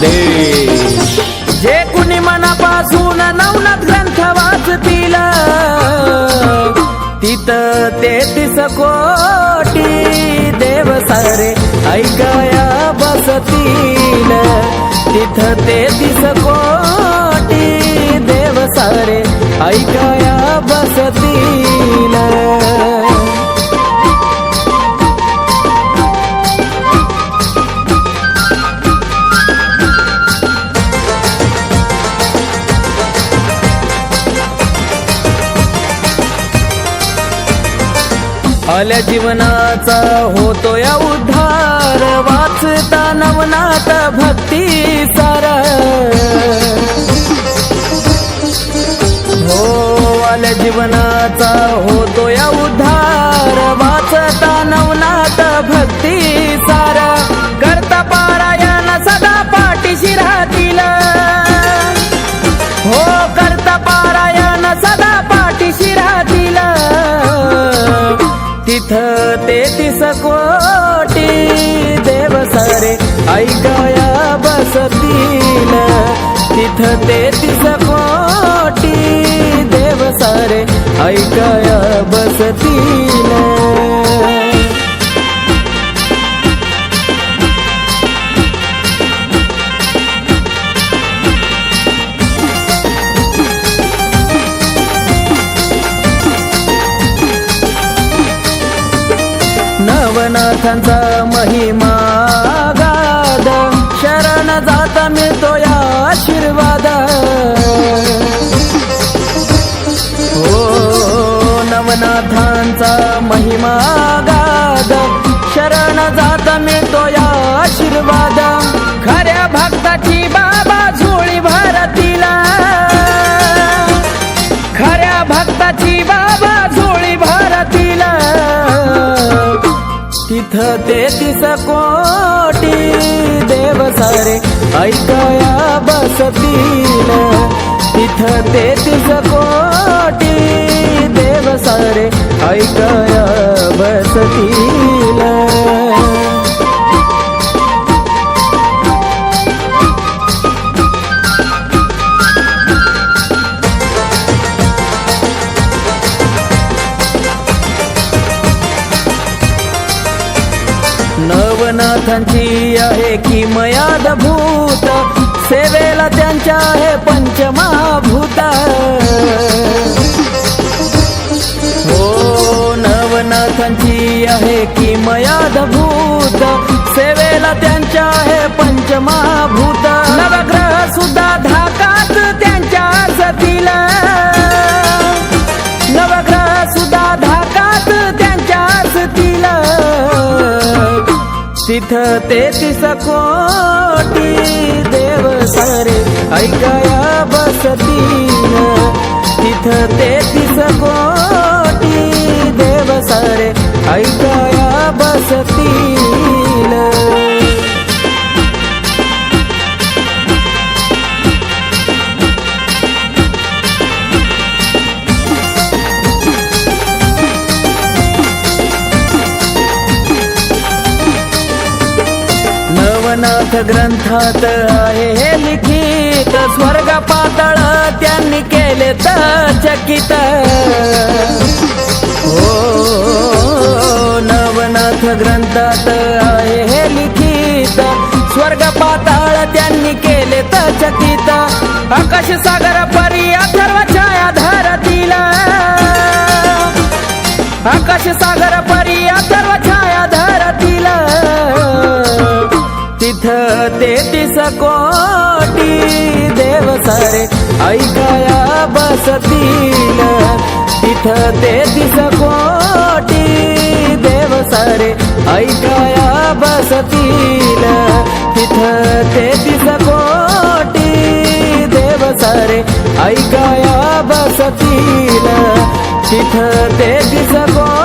दे जे कुणी मनापासून नवनाथ ग्रंथ वाचतील तिथं ते दिस कोटी देव सारे ऐकाया बसतील. तिथं दिस कोटी देव सारे ऐकाया बसतील. आल्या जीवनाचा होतो या उद्धार. वाचता नवनाथ भक्ती सारा तिथं तेहतीस कोटी देव सारे ऐकया बसतील नवनाथांचा महिमा तिथं तेतीस कोटी देव सारे ऐकया बसतील तिथं तेतीस कोटी देव सारे ऐकया नवनाथांची आहे की मयाद भूत? सेवेला त्यांच्या आहे पंचमहाभूत. हो नवनाथांची आहे की मयाद भूत? सेवेला त्यांच्या आहे पंचमहाभूत. नवग्रह सुद्धा तिथं तेतीस कोटी देव सारे ऐकाया बसती तिथ तेतीस कोटी भवनाथ ग्रंथात आहे हे लिखित. स्वर्ग पातळ त्यांनी केले तर चकित. हो नवनाथ ग्रंथात आहे हे लिखित. स्वर्ग पाताळ त्यांनी केले तर चकित. आकाश सागर परी अथर्व छाया धरतील आकाश सागर बसतील. तिथं दिस कोटी देव सारे ऐकाया बसतील. तिथं दिस कोटी देव सारे ऐकाया बसतील. तिथं दिस कोटी